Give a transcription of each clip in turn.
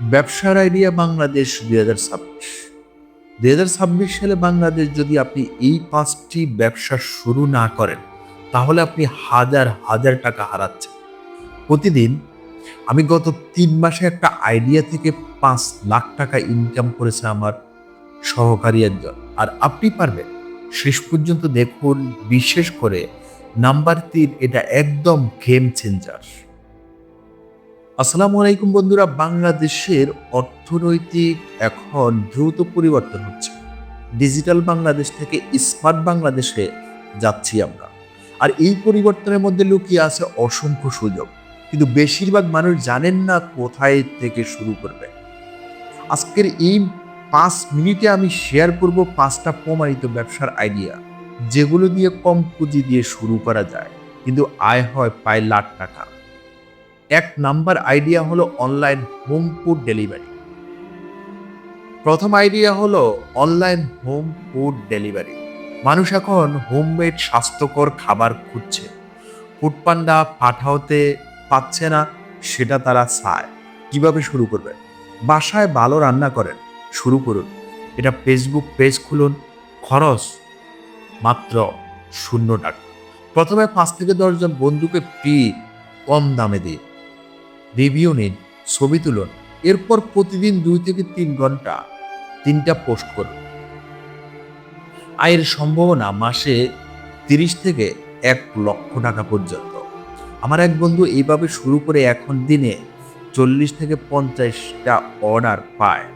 ব্যবসার আইডিয়া বাংলাদেশ দুই হাজার ছাব্বিশ। দুই হাজার ছাব্বিশ সালে বাংলাদেশ যদি আপনি এই পাঁচটি ব্যবসা শুরু না করেন, তাহলে আপনি হাজার হাজার টাকা হারাচ্ছেন। প্রতিদিন আমি গত তিন মাসে একটা আইডিয়া থেকে পাঁচ লাখ টাকা ইনকাম করেছে আমার সহকারী একজন। আর আপনি পারবেন। শেষ পর্যন্ত দেখুন, বিশেষ করে নাম্বার তিন, এটা একদম গেম চেঞ্জার আসসালামু আলাইকুম বন্ধুরা, বাংলাদেশের অর্থনৈতিক এখন দ্রুত পরিবর্তন হচ্ছে। ডিজিটাল বাংলাদেশ থেকে স্মার্ট বাংলাদেশে যাচ্ছি আমরা। আর এই পরিবর্তনের মধ্যে লুকিয়ে আছে অসংখ্য সুযোগ। কিন্তু বেশিরভাগ মানুষ জানেন না কোথায় থেকে শুরু করবে। আজকের এই পাঁচ মিনিটে আমি শেয়ার করব পাঁচটা প্রমাণিত ব্যবসার আইডিয়া যেগুলো দিয়ে কম পুঁজি দিয়ে শুরু করা যায়। কিন্তু আয় হয় প্রায় লাখ টাকা। এক নাম্বার আইডিয়া হলো অনলাইন হোম ফুড ডেলিভারি প্রথম আইডিয়া হলো অনলাইন হোম ফুড ডেলিভারি মানুষ এখন হোমমেড স্বাস্থ্যকর খাবার খুঁজছে। ফুড পান্ডা পাঠাওতে পাচ্ছে না, সেটা তারা চায়। কীভাবে শুরু করবেন বাসায় ভালো রান্না করেন, শুরু করুন। এটা ফেসবুক পেজ খুলুন, খরচ মাত্র শূন্য টাকা। প্রথমে পাঁচ থেকে দশজন বন্ধুকে ফ্রি কম দামে দিন রিভিউ নিন ছবি তুলুন এরপর প্রতিদিন দুই থেকে তিন ঘণ্টা তিনটা পোস্ট করুন আয়ের সম্ভাবনা মাসে তিরিশ থেকে এক লক্ষ টাকা পর্যন্ত। আমার এক বন্ধু এইভাবে শুরু করে এখন দিনে চল্লিশ থেকে পঞ্চাশটা অর্ডার পায়।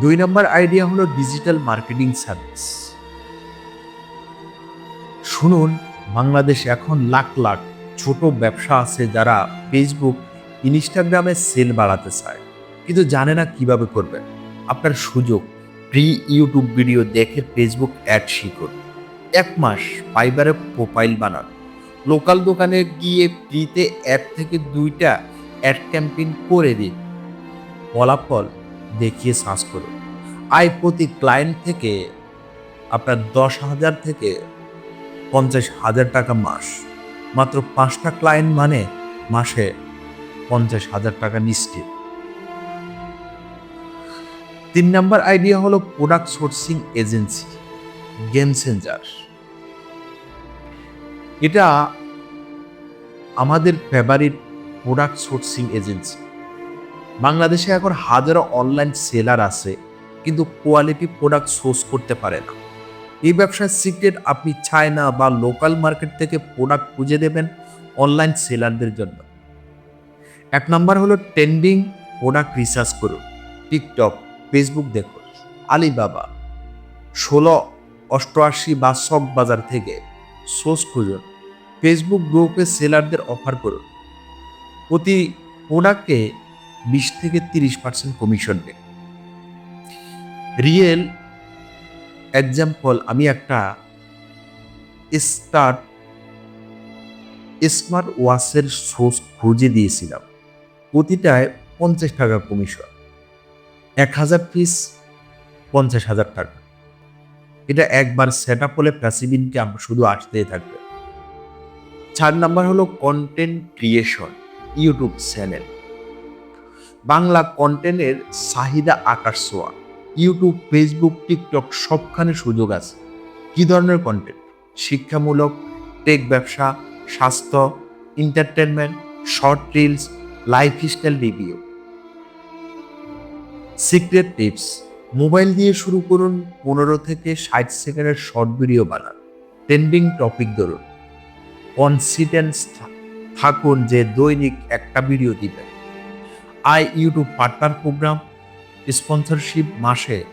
দুই নম্বর আইডিয়া হলো ডিজিটাল মার্কেটিং সার্ভিস শুনুন, বাংলাদেশ এখন লাখ লাখ ছোট ব্যবসা আছে যারা ফেসবুক ইনস্টাগ্রামে সেল বাড়াতে চায়। কিন্তু জানে না কীভাবে করবেন আপনার সুযোগ প্রি ইউটিউব ভিডিও দেখে ফেসবুক অ্যাড শিখুন এক মাস ফাইবারে প্রোফাইল বানান। লোকাল দোকানে গিয়ে ফ্রিতে অ্যাড থেকে দুইটা অ্যাড ক্যাম্পেইন করে দিন। ফলাফল দেখিয়ে সার্চ করুন। আয় প্রতি ক্লায়েন্ট থেকে আপনার দশ হাজার থেকে পঞ্চাশ হাজার টাকা মাস। মাত্র পাঁচটা ক্লায়েন্ট মানে মাসে পঞ্চাশ হাজার টাকা নিশ্চিত। তিন নাম্বার আইডিয়া হলো product sourcing agency game changer এটা আমাদের ফেভারিট প্রোডাক্ট সোর্সিং এজেন্সি বাংলাদেশে এখন হাজারো অনলাইন সেলার আছে, কিন্তু কোয়ালিটি প্রোডাক্ট সোর্স করতে পারে না। এই ব্যবসার সিক্রেট আপনি চায়না বা লোকাল মার্কেট থেকে প্রোডাক্ট খুঁজে দেবেন অনলাইন সেলারদের জন্য। এক নম্বর হলো ট্রেন্ডিং প্রোডাক্ট রিসার্চ করুন। টিকটক ফেসবুক দেখুন আলিবাবা ষোলো, অষ্টআশি বা সব বাজার থেকে সোর্স খুঁজুন। ফেসবুক গ্রুপে সেলারদের অফার করুন। প্রতি প্রোডাক্টে বিশ থেকে তিরিশ পার্সেন্ট কমিশন দেন রিয়েল এক্সাম্পল আমি একটা স্টার্ট স্মার্ট ওয়াচের সোর্স খুঁজে দিয়েছিলাম। প্রতিটায় পঞ্চাশ টাকা কমিশন এক হাজার পিস পঞ্চাশ হাজার টাকা। এটা একবার সেট আপ হলে প্যাসিভ আমরা শুধু আসতেই থাকবে। চার নাম্বার হলো content creation YouTube channel Bangla কন্টেন্টের চাহিদা আকাশ ছোঁয়া। ইউটিউব ফেসবুক টিকটক সবখানে সুযোগ আছে। কি ধরনের কন্টেন্ট শিক্ষামূলক টেক ব্যবসা, স্বাস্থ্য entertainment short reels life lifestyle review secret tips mobile দিয়ে শুরু করুন, পনেরো থেকে ষাট সেকেন্ডের শর্ট ভিডিও বানান। ট্রেন্ডিং টপিক ধরুন। কনসিডেন্স থাকুন যে দৈনিক একটা ভিডিও দিবেন। আই ইউটিউব পার্টনার প্রোগ্রাম স্পন্সরশিপ মাসে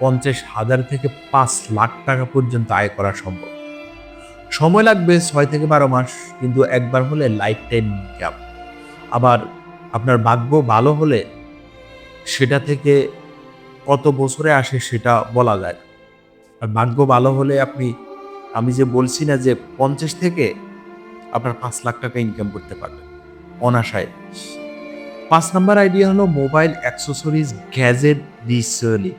পঞ্চাশ হাজার থেকে পাঁচ লাখ টাকা পর্যন্ত আয় করা সম্ভব। সময় লাগবে ছয় থেকে বারো মাস, কিন্তু একবার হলে লাইফ টাইম ইনকাম আবার আপনার ভাগ্য ভালো হলে সেটা থেকে কত বছরে আসে সেটা বলা যায়। আর ভাগ্য ভালো হলে আপনি, আমি যে বলছি না যে পঞ্চাশ থেকে আপনার পাঁচ লাখ টাকা ইনকাম করতে পারবেন। অনাশায়। পাঁচ নাম্বার আইডিয়া হলো মোবাইল অ্যাক্সেসরিজ গ্যাজেট রিসেলিং।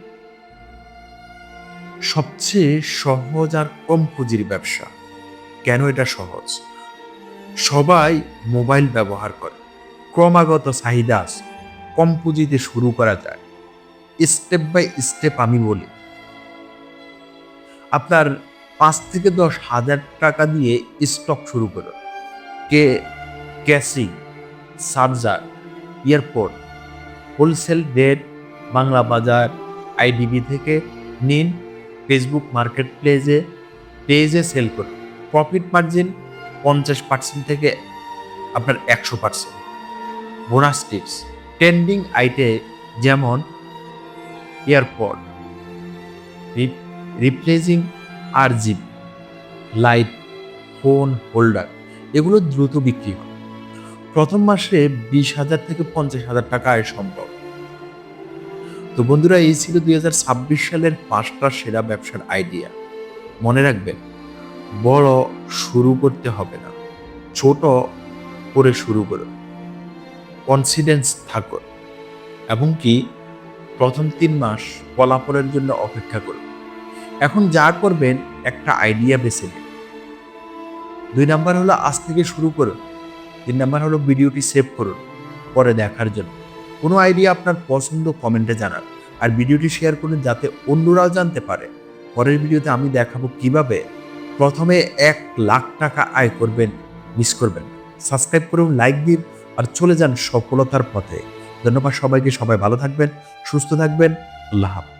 সবচেয়ে সহজ আর কম পুঁজির ব্যবসা। কেন এটা সহজ? সবাই মোবাইল ব্যবহার করে। ক্রমাগত চাহিদা আছে। কম পুঁজিতে শুরু করা যায়। স্টেপ বাই স্টেপ আমি বলি। আপনার পাঁচ থেকে দশ হাজার টাকা দিয়ে স্টক শুরু করুন। কে casing charger airport, wholesale rate Bangla Bazar, IDB থেকে নিন, ফেসবুক মার্কেট প্লেসে পেজে সেল করুন। প্রফিট মার্জিন পঞ্চাশ পার্সেন্ট থেকে আপনার একশো percent. Bonus tips, trending item যেমন airpod replacing R GB light, phone holder, এগুলো দ্রুত বিক্রি হয়। প্রথম মাসে বিশ হাজার থেকে পঞ্চাশ হাজার টাকা আয় সম্ভব। তো বন্ধুরা, এই ছিল দুই হাজার ছাব্বিশ সালের পাঁচটা সেরা ব্যবসার আইডিয়া মনে রাখবেন, বড় শুরু করতে হবে না, ছোট করে শুরু করুন। কনফিডেন্স থাকুন, এবং কি প্রথম তিন মাস ফলাফলের জন্য অপেক্ষা করুন। এখন যা করবেন, একটা আইডিয়া বেছে নিন। দুই নাম্বার হলো, আজ থেকে শুরু করুন। তিন নাম্বার হলো ভিডিওটি সেভ করুন, পরে দেখার জন্য। কোনো আইডিয়া আপনার পছন্দ কমেন্টে জানান। আর ভিডিওটি শেয়ার করুন যাতে অন্যরাও জানতে পারে। পরের ভিডিওতে আমি দেখাবো কীভাবে প্রথমে এক লাখ টাকা আয় করবেন মিস করবেন। সাবস্ক্রাইব করুন লাইক দিন, আর চলে যান সফলতার পথে। ধন্যবাদ সবাইকে, সবাই ভালো থাকবেন, সুস্থ থাকবেন। আল্লাহ হাফেজ।